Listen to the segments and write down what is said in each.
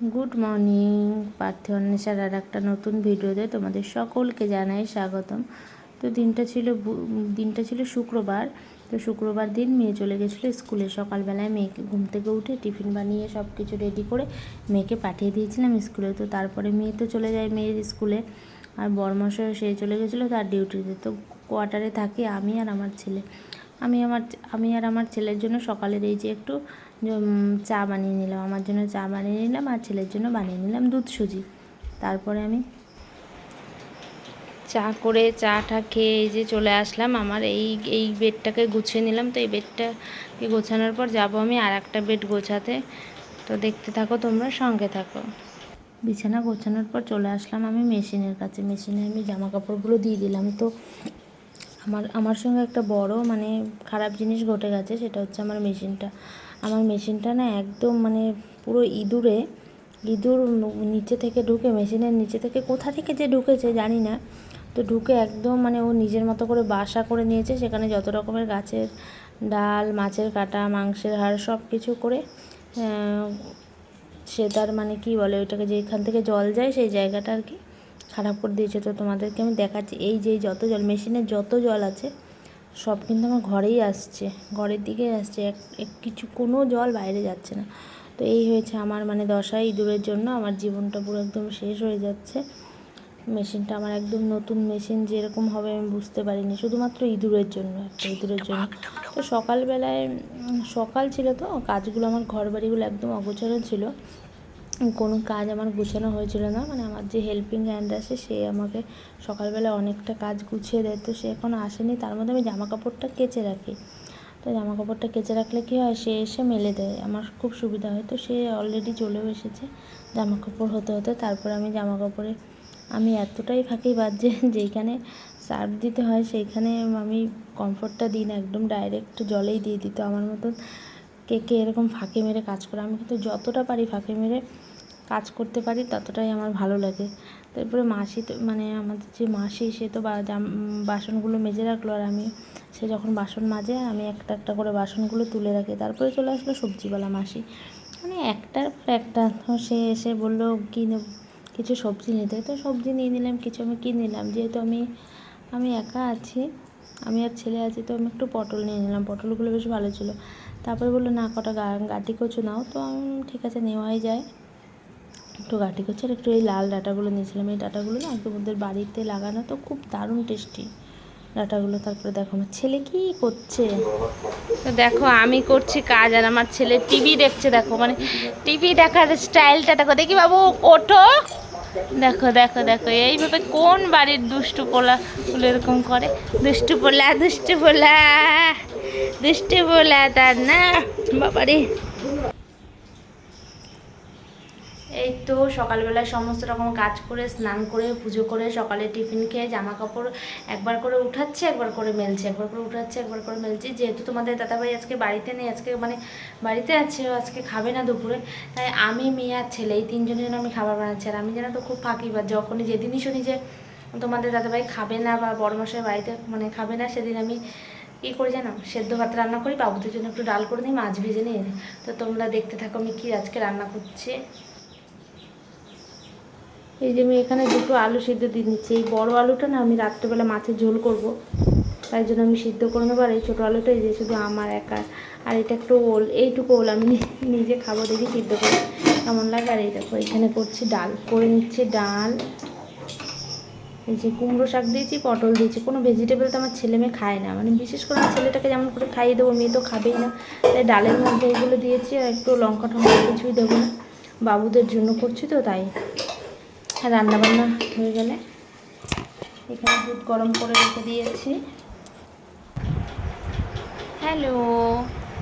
Good morning পার্থিব অন্বেষার আর একটা নতুন ভিডিওতে তোমাদের সকলকে জানাই স্বাগতম। তো দিনটা ছিল দিনটা ছিল শুক্রবার। তো শুক্রবার দিন মেয়ে চলে গেছিল স্কুলে। সকালবেলায় মেয়েকে ঘুম থেকে উঠে টিফিন বানিয়ে সব কিছু রেডি করে মেয়েকে পাঠিয়ে দিয়েছিলাম স্কুলে। তো তারপরে মেয়ে তো চলে যায় মেয়ের স্কুলে। আর বরমশাই সে চলে গেছিল তার ডিউটিতে। তো কোয়ার্টারে থাকি আমি আর আমার ছেলে। আমি আমার আমি আর আমার ছেলের জন্য সকালের এই যে একটু চা বানিয়ে নিলাম। আমার জন্য চা বানিয়ে নিলাম আর ছেলের জন্য বানিয়ে নিলাম দুধ সুজি। তারপরে আমি চা করে চাটা খেয়ে এই যে চলে আসলাম। আমার এই এই বেডটাকে গুছিয়ে নিলাম। তো এই বেডটাকে গোছানোর পর যাব আমি আর একটা বেড গোছাতে। তো দেখতে থাকো, তোমরা সঙ্গে থাকো। বিছানা গোছানোর পর চলে আসলাম আমি মেশিনের কাছে। মেশিনে আমি জামা কাপড়গুলো দিয়ে দিলাম। তো আমার আমার সঙ্গে একটা বড় মানে খারাপ জিনিস ঘটে গেছে, সেটা হচ্ছে আমার মেশিনটা। আমার মেশিনটা না একদম মানে পুরো ইঁদুরে, ইঁদুর নিচে থেকে ঢুকে, মেশিনের নিচে থেকে কোথা থেকে যে ঢুকেছে জানি না। তো ঢুকে একদম মানে ও নিজের মতো করে বাসা করে নিয়েছে, সেখানে যত রকমের গাছের ডাল, মাছের কাটা, মাংসের হাড় সব কিছু করে সে তার মানে কি বলে ওইটাকে যেখান থেকে জল যায় সেই জায়গাটা আর কি। খারাপ করে দিয়েছে। তো তোমাদেরকে আমি দেখাচ্ছি, এই যে যত জল মেশিনের যত জল আছে, সব কিন্তু আমার ঘরেই আসছে। ঘরের দিকে আসছে। এক কিছু, কোনো জল বাইরে যাচ্ছে না। তো এই হয়েছে আমার মানে দশায় ইঁদুরের জন্য আমার জীবনটা পুরো একদম শেষ হয়ে যাচ্ছে। মেশিনটা আমার একদম নতুন মেশিন যেরকম হবে আমি বুঝতে পারিনি। শুধুমাত্র ইঁদুরের জন্য, একটা ইঁদুরের জন্য। তো সকালবেলায় সকাল ছিল তো, কাজগুলো আমার ঘর বাড়িগুলো একদম অগোছালো ছিল। কোনো কাজ আমার গুছানো হয়েছিল না। মানে আমার যে হেল্পিং হ্যান্ড আছে, সে আমাকে সকালবেলা অনেকটা কাজ গুছিয়ে দেয়। তো সে এখনও আসেনি। তার মধ্যে আমি জামা কাপড়টা কেচে রাখি। তো জামা কাপড়টা কেচে রাখলে কী হয়, সে এসে মেলে দেয়। আমার খুব সুবিধা হয়। তো সে অলরেডি চলেও এসেছে জামা কাপড় হতে হতে। তারপর আমি জামা কাপড়ে আমি এতটাই ফাঁকি বাদ যে যেইখানে সার্ফ দিতে হয়, সেইখানে আমি কমফোর্টটা দিই না। একদম ডাইরেক্ট জলেই দিয়ে দিত আমার মতন কে কে এরকম ফাঁকি মেরে কাজ করে, আমি কিন্তু যতটা পারি ফাঁকি মেরে কাজ করতে পারি, ততটাই আমার ভালো লাগে। তারপরে মাসি তো মানে আমাদের যে মাসি, সে তো বাসনগুলো মেজে রাখল আর আমি, সে যখন বাসন মাজে, আমি একটা একটা করে বাসনগুলো তুলে রাখি। তারপরে চলে আসলো সবজিওয়ালা মাসি। মানে একটার পর একটা সে এসে বলল, কি নেব? কিছু সবজি নিতে। তো সবজি নিয়ে নিলাম, কিছু আমি কিনে নিলাম। যেহেতু আমি আমি একা আছি, আমি আর ছেলে আছি, তো আমি একটু পটল নিয়ে নিলাম। পটলগুলো বেশ ভালো ছিল। তারপরে বলল, না, কটা গাঁটি কচু নাও। তো আমি ঠিক আছে, নেওয়াই যায়। একটু গাঁটি করছে আর একটু এই লাল ডাঁটাগুলো নিয়েছিলাম। এই ডাঁটাগুলো না একদম ওদের বাড়িতে লাগানো তো খুব দারুণ টেস্টি ডাঁটাগুলো। তারপরে দেখো, আমার ছেলে কি করছে? তো দেখো, আমি করছি কাজ আর আমার ছেলে টিভি দেখছে। দেখো মানে টিভি দেখার স্টাইলটা দেখো। দেখি বাবু, ওঠো। দেখো দেখো দেখো, এইভাবে কোন বাড়ির দুষ্টু পোলা গুলো এরকম করে? দুষ্টু পোলা দুষ্টু পোলা দুষ্টু পোলা তার না? বাবারে। এই তো সকালবেলায় সমস্ত রকম কাজ করে, স্নান করে, পুজো করে, সকালে টিফিন খেয়ে জামা কাপড় একবার করে উঠাচ্ছে, একবার করে মেলছে, একবার করে উঠাচ্ছে, একবার করে মেলছে। যেহেতু তোমাদের দাদাভাই আজকে বাড়িতে নেই, আজকে মানে বাড়িতে আছে আজকে খাবে না দুপুরে, তাই আমি, মেয়ে আর ছেলে, এই তিনজনের জন্য আমি খাবার বানাচ্ছি। আর আমি যেন তো খুব ফাঁকি বা যখনই যেদিনই শুনি যে তোমাদের দাদাভাই খাবে না বা বড়মশাই বাড়িতে মানে খাবে না, সেদিন আমি কী করি জানো? সেদ্ধ ভাত রান্না করি, বাবুদের জন্য একটু ডাল করে নিই, মাছ ভেজে নিয়ে তো তোমরা দেখতে থাকো আমি কী আজকে রান্না করছি। এই যে আমি এখানে দুটো আলু সিদ্ধ দিয়ে নিচ্ছি। এই বড় আলুটা না আমি রাত্রেবেলা মাছের ঝোল করব। তাই জন্য আমি সিদ্ধ করে নেব। আর এই ছোটো আলুটা এই যে শুধু আমার একা। আর এটা একটু ওল, এইটুকু ওল আমি নিজে খাব দেখি সিদ্ধ করে কেমন লাগে। আর এই দেখো, এখানে করছি ডাল। করে নিচ্ছি ডাল। এই যে কুমড়ো শাক দিয়েছি, পটল দিয়েছি। কোনো ভেজিটেবল তো আমার ছেলে মেয়ে খায় না। মানে বিশেষ করে ছেলেটাকে যেমন করে খাইয়ে দেবো, মেয়ে তো খাবেই না। তাই ডালের মধ্যে এগুলো দিয়েছি। আর একটু লঙ্কা টঙ্কা কিছুই দেবো না। বাবুদের জন্য করছি তো, তাই। রান্নাবান্না হয়ে গেলে এখানে দুধ গরম করে রেখে দিয়েছি। হ্যালো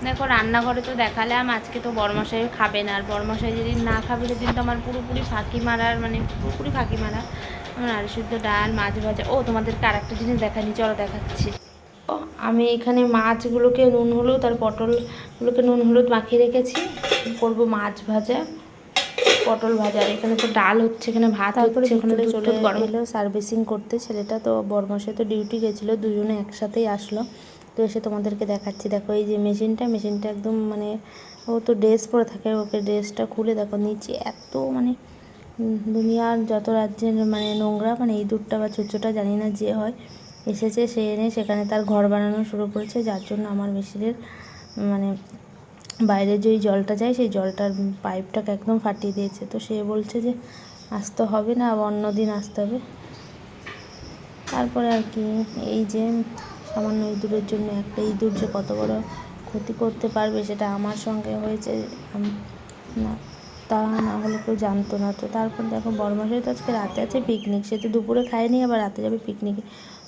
দেখো রান্নাঘরে তো দেখালাম আজকে তো বরমশাই খাবে না আর বরমশাই যেদিন না খাবে সেদিন তো আমার পুরোপুরি ফাঁকি মারার মানে পুরোপুরি ফাঁকি মারা। আমার আলু সিদ্ধ ডাল মাছ ভাজা ও তোমাদেরকে আর একটা জিনিস দেখানি চলো দেখাচ্ছি। ও, আমি এখানে মাছগুলোকে নুন হলুদ আর পটলগুলোকে নুন হলুদ মাখিয়ে রেখেছি করব মাছ ভাজা। পটল ভাজা আর এখানে তো ডাল হচ্ছে এখানে ভাত হচ্ছে ওখানে তো চলে গরম এলো সার্ভিসিং করতে। ছেলেটা তো বর্মশে তো ডিউটি গেছিল দুজনে একসাথেই আসলো। তো এসে তোমাদেরকে দেখাচ্ছি। দেখো এই যে মেশিনটা মেশিনটা একদম মানে ও তো ড্রেস পরে থাকে ওকে ড্রেসটা খুলে দেখো নিচে এত মানে দুনিয়ার যত রাজ্যের মানে নোংরা মানে ইঁদুরটা বা চুচোটা জানি না যে হয়। এসেছে সে এনে সেখানে তার ঘর বানানো শুরু করেছে যার জন্য আমার মেশিনের মানে বাইরে যেই জলটা যায়, সেই জলটার পাইপটাকে একদম ফাটিয়ে দিয়েছে। তো সে বলছে যে, আসতে হবে না অন্য দিন আসতে হবে। তারপরে আর কি, এই যে সামান্য ইঁদুরের জন্য একটা ইঁদুর যে কত বড় ক্ষতি করতে পারবে, সেটা আমার সঙ্গে হয়েছে। না, তা না হলে কেউ জানতো না। তো তারপর দেখো বড়মাসের তো আজকে রাতে আছে পিকনিক সে তো দুপুরে খায়নি, আবার রাতে যাবে পিকনিকে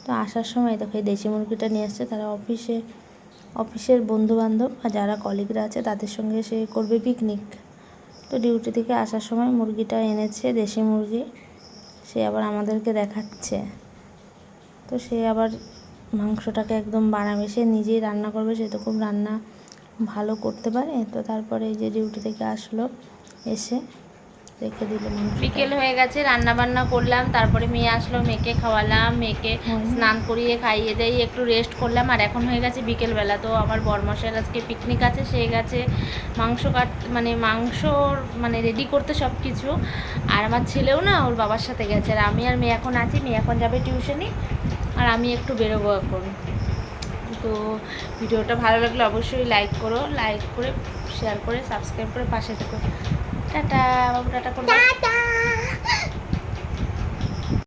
তো আসার সময় দেখো, এই দেশি মুরগিটা নিয়ে আসছে, তারা অফিসে অফিসের বন্ধু বান্ধব আর যারা কলিগরা আছে, তাদের সঙ্গে সে করবে পিকনিক তো ডিউটি থেকে আসার সময় মুরগিটা এনেছে, দেশি মুরগি। সে আবার আমাদেরকে দেখাচ্ছে। তো সে আবার মাংসটাকে একদম বানাবে সে নিজেই রান্না করবে। সে তো খুব রান্না ভালো করতে পারে। তো তারপরে এই যে ডিউটি থেকে আসলো, এসে রেখে দিল বিকেল হয়ে গেছে রান্না বান্না করলাম তারপরে মেয়ে আসলো মেয়েকে খাওয়ালাম মেয়েকে স্নান করিয়ে খাইয়ে দিয়ে একটু রেস্ট করলাম আর এখন হয়ে গেছে বিকেলবেলা। তো আমার বরমশের আজকে পিকনিক আছে সে গেছে মাংস কাট মানে মাংসর মানে রেডি করতে সব কিছু আর আমার ছেলেও না ওর বাবার সাথে গেছে আর আমি আর মেয়ে এখন আছি মেয়ে এখন যাবে টিউশনি আর আমি একটু বেরোবো এখন। তো ভিডিওটা ভালো লাগলে অবশ্যই লাইক করো লাইক করে শেয়ার করে সাবস্ক্রাইব করে পাশে থেকো। টাটা বাবু টাটা করব।